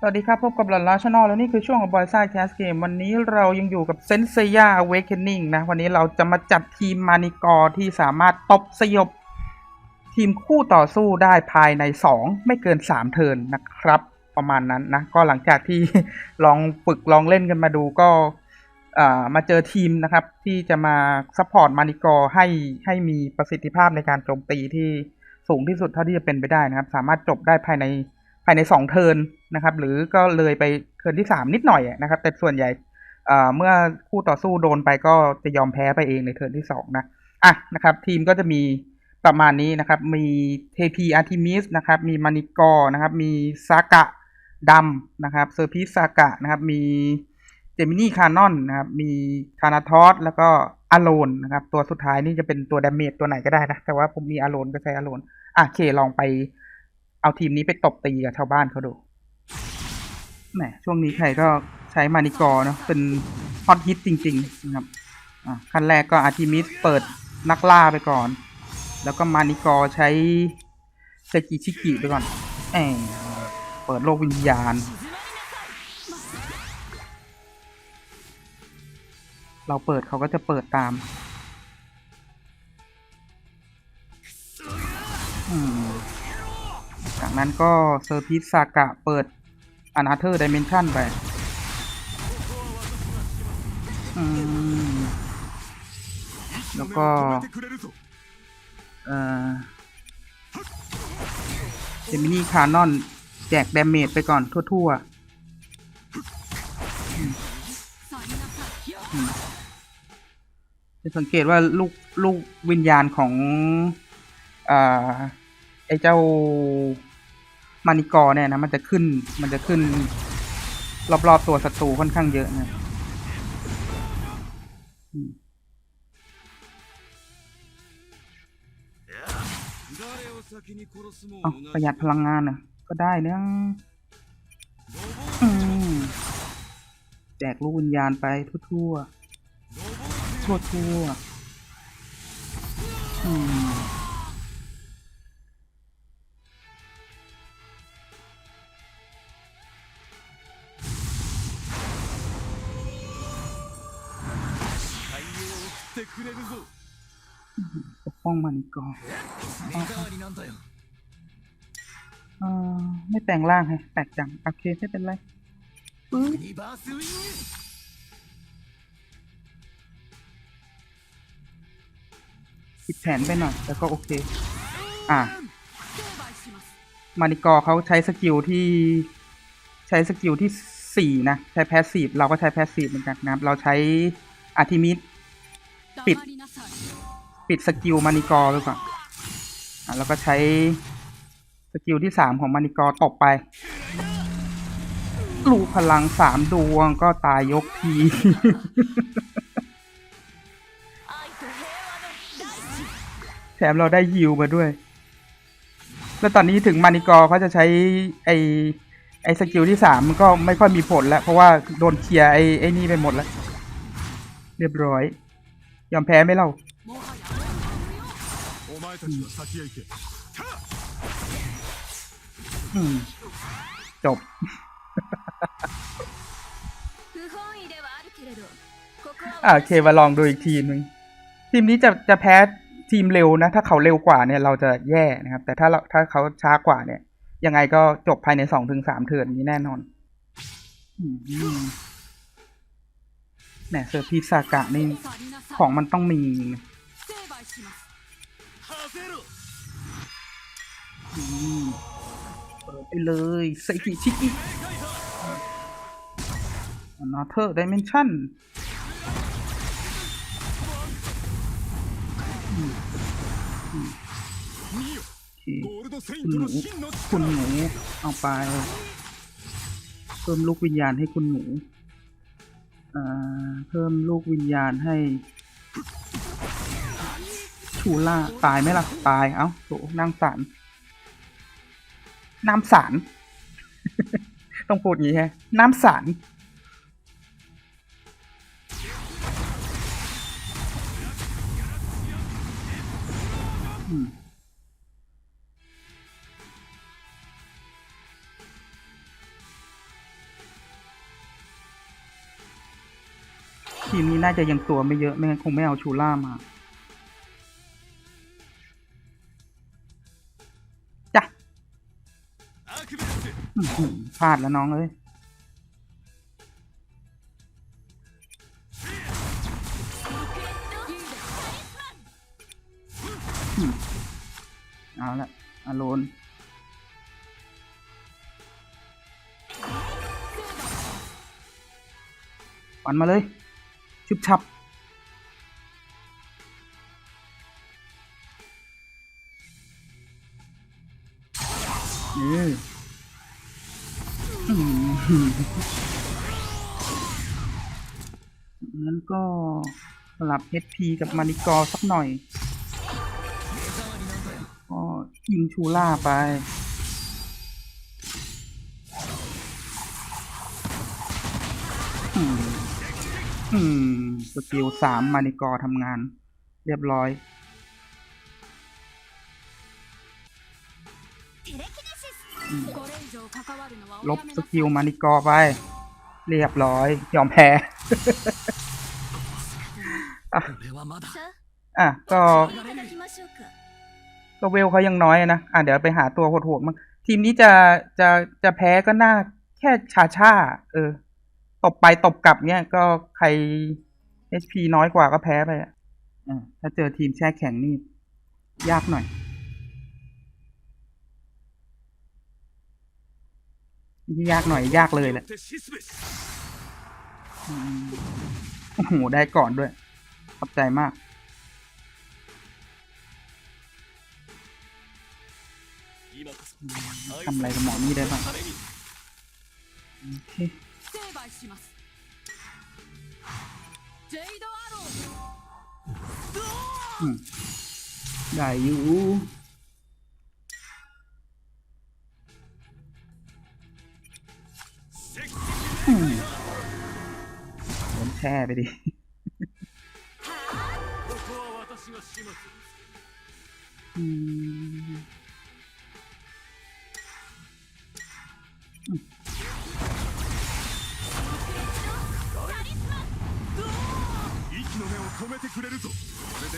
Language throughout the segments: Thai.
สวัสดีครับ พบกับหลันลาชแนลแล้วนี่คือช่วงของบอยซ่าแคสเกมวันนี้เรายังอยู่กับเซนเซียเวกเ n นิ่งนะ วันนี้เราจะมาจัดทีมมานิกอที่สามารถตบสยบ ทีมคู่ต่อสู้ได้ภายใน 2 ไม่เกิน 3 เทินนะครับ ประมาณนั้นนะ ก็หลังจากที่ลองฝึกลองเล่นกันมาดูก็มาเจอทีมนะครับ ที่จะมาซัพพอร์ตมานิกอให้ให้มีประสิทธิภาพในการโจมตีที่สูงที่สุดเท่าที่จะเป็นไปได้นะครับ สามารถจบได้ภายในภายใน 2 เทิน นะครับ หรือก็เลยไปเทิร์นที่3นิดหน่อยนะครับ แต่ส่วนใหญ่อ่าเมื่อคู่ต่อสู้โดนไปก็จะยอมแพ้ไปเองในเทิร์นที่2นะอะนะครับ ทีมก็จะมีประมาณนี้นะครับ มีเทพีอาร์ทิมิสนะครับ มีมานิกอนะครับ มีซากะดำนะครับเซอร์พิซากะนะครับ มีเจมินี่คานอนนะครับ มีคานาทอสแล้วก็อาโลนนะครับ ตัวสุดท้ายนี่จะเป็นตัวดาเมจตัวไหนก็ได้นะ แต่ว่าผมมีอาโลนก็ใช้อาโลนอะโอเคลองไปเอาทีมนี้ไปตบตีกับชาวบ้านเขาดู แหมช่วงนี้ใครก็ใช้มานิกอเนาะเป็นฮอตฮิตจริง ๆ นะครับขั้นแรกก็อาร์ทิมิสเปิดนักล่าไปก่อน แล้วก็มานิกอใช้เซกิชิกิไปก่อนแหมเปิดโลกวิญญาณ เราเปิดเขาก็จะเปิดตามอืมจากนั้นก็เซอร์พิสซากะเปิด อนาเธอร์ดิเมนชันไปแล้วก็เอ่อเจมินี่คานอน แจกดาเมจไปก่อนทั่วๆจะสังเกตว่าลูกลูกวิญญาณของ อ่า ไอเจ้า มานิกอร์เนี่ยนะมันจะขึ้นมันจะขึ้น รอบๆตัวศัตรูค่อนข้างเยอะนะอืมเอาประหยัดพลังงานน่ะก็ได้เนะอืมแจกลูกวิญญาณไปทั่วๆทั่วทั่วๆอื ปกป้องมันก่อนเออไม่แปลงร่างให้แปลกจังโอเคไม่เป็นไรปึ๊บผิดแผนไปหน่อยแต่ก็โอเค อะ มานิกอร์เขาใช้สกิลที่ ใช้สกิลที่สี่นะ ใช้แพสซีฟเราก็ใช้แพสซีฟเหมือนกันนะครับ เราใช้อาร์ทิมิด ปิด ปิดสกิลมานิกอร์ไปก่อนอะแล้วก็ใช้สกิลที่สามของมานิกอร์ตบไปลูกพลังสามดวงก็ตายยกที แถมเราได้ฮิวมาด้วย แล้วตอนนี้ถึงมานิกอร์เขาจะใช้ไอไอสกิลที่สามมันก็ไม่ค่อยมีผลแล้ว เพราะว่าโดนเคลียร์ไอไอนี่ไปหมดแล้ว เรียบร้อย ยอมแพ้ไม่เล่าจบโอเคมาลองดูอีกทีนึง ทีมนี้จะจะแพ้ทีมเร็วนะ ถ้าเขาเร็วกว่าเนี่ยเราจะแย่นะครับ แต่ถ้าเราถ้าเขาช้ากว่าเนี่ย ยังไงก็จบภายในสองถึงสามเทิร์นนี้แน่นอน อืม เี่ยเซอร์พีซากะนี่ของมันต้องมีเปิดไปเลยไซกิชิกินาเธอร์ดิเมนชั่นคุณหนูคุณหนูเอาไป เพิ่มลูกวิญญาณให้คุณหนู เพิ่มลูกวิญญาณให้ ชูล่า ตายไหมล่ะ ตาย เอ้าโหนางสารน้ำสาร ต้องพูดอย่างนี้ฮะน้ำสาร น่าจะยังตัวไม่เยอะ ไม่งั้นคงไม่เอาชูล่ามาจ้ะพลาดแล้วน้องเอ้ยเอาละอโลนปันมาเลย ชุบชับนี่อืมงั้นก็สลับ HP กับมานิกอสักหน่อย ก็ยิงชูล่าไปอืม สกิลสามมานิกอทำงาน เรียบร้อย ลบสกิลมานิกอไป เรียบร้อย ยอมแพ้ อะอะก็ก็เวลเขายังน้อยนะ อะเดี๋ยวไปหาตัวโหดๆมั้งทีมนี้จะจะจะแพ้ก็น่าแค่ชาชาเออ บไปตบกลับเนี่ยก็ใคร HP น้อยกว่าก็แพ้ไปอะถ้าเจอทีมแช่แข็งนี่ ยากหน่อย ยากหน่อยยากเลยแหละโอ้โห ได้ก่อนด้วย ขอบใจมาก ทำอะไรกับหมอนี่ได้บ้างโอเค 成敗しますジェイドアロー อืมได้อยู่อืมโดนแช่ไปดิ ここは私が始末 อืม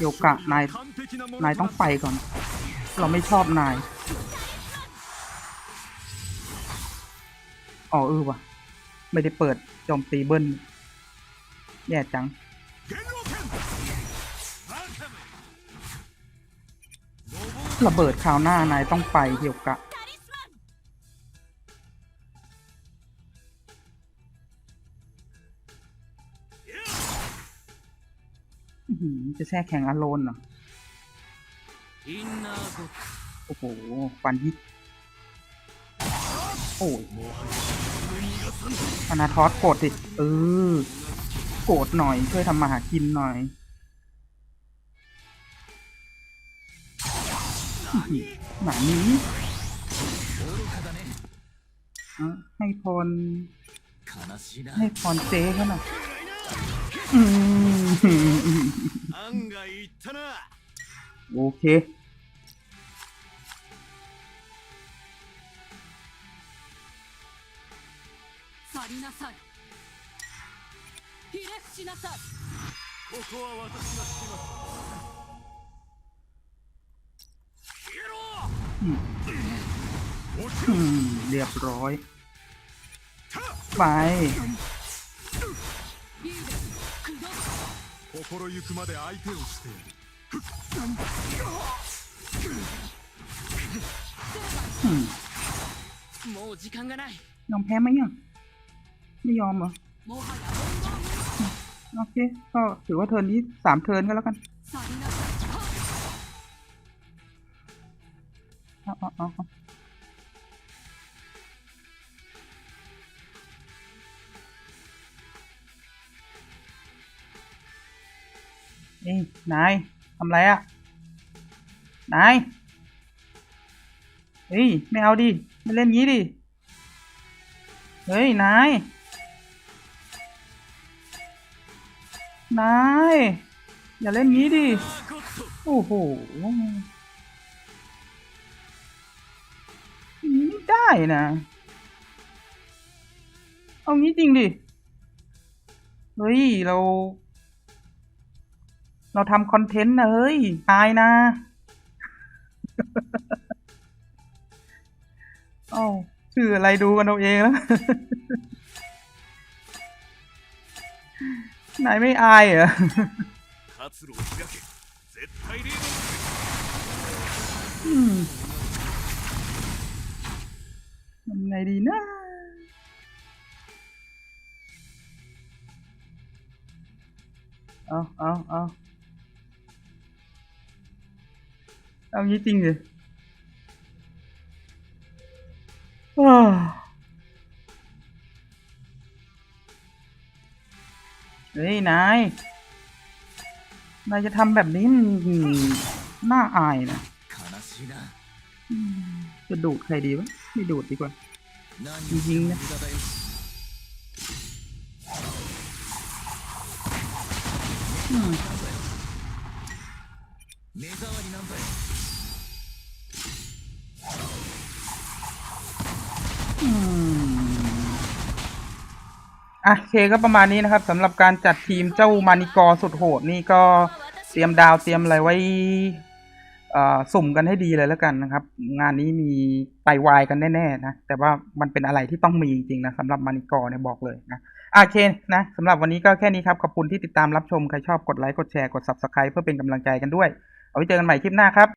โยกะนาย นายต้องไปก่อน เราไม่ชอบนาย อ๋อเออว่ะ ไม่ได้เปิดจอมตีเบิ้ลแย่จัง ระเบิดคราวหน้านายต้องไปเฮียวกะ จะแช่แข็งอาโลนเหรอ โอ้โหฟันฮิต โอ้ยอนาทอสโกรธสิเออ โกรธหน่อย ช่วยทำมาหากินหน่อยหมานี้ให้พรให้พรเจ้เขาหน่อย โอเค เรียบร้อย ไป 心ゆくまで相手をしてやる อืม もう時間がない ยอมแพ้ไหมยังไม่ยอมเหรอ もはや โอเค ก็ถือว่าเทิร์นนี้สามเทิร์นก็แล้วกัน 去りなさいはっ เอาเอาเอา นี่นายทำไรอะนายเฮ้ยไม่เอาดิไม่เล่นงี้ดิเฮ้ยนายนายอย่าเล่นงี้ดิโอ้โหไม่ได้นะเอางี้จริงดิเฮ้ยเรา เราทำคอนเทนต์นะเฮ้ย ตายนะโอ้ชื่ออะไรดูกันเอาเองแล้วนายไม่อายเหรอมันไงดีนะเอาเอาเอา เอางี้จริงดิเฮ้ย นาย นายจะทำแบบนี้มันน่าอายนะ จะดูดใครดีวะ ไม่ดูดดีกว่า จริงๆนะอืม อะโอเคก็ประมาณนี้นะครับสำหรับการจัดทีมเจ้ามานิกอสุดโหดนี่ก็เตรียมดาวเตรียมอะไรไว้สุ่มกันให้ดีเลยแล้วกันนะครับ งานนี้มีไตวายกันแน่ๆนะ แต่ว่ามันเป็นอะไรที่ต้องมีจริงๆนะสำหรับมานิกอเนี่ยบอกเลยนะอะโอเคนะสำหรับวันนี้ก็แค่นี้ครับ ขอบคุณที่ติดตามรับชม ใครชอบกดไลค์กดแชร์กด subscribe เพื่อเป็นกำลังใจกันด้วย เอาไว้เจอกันใหม่คลิปหน้าครับ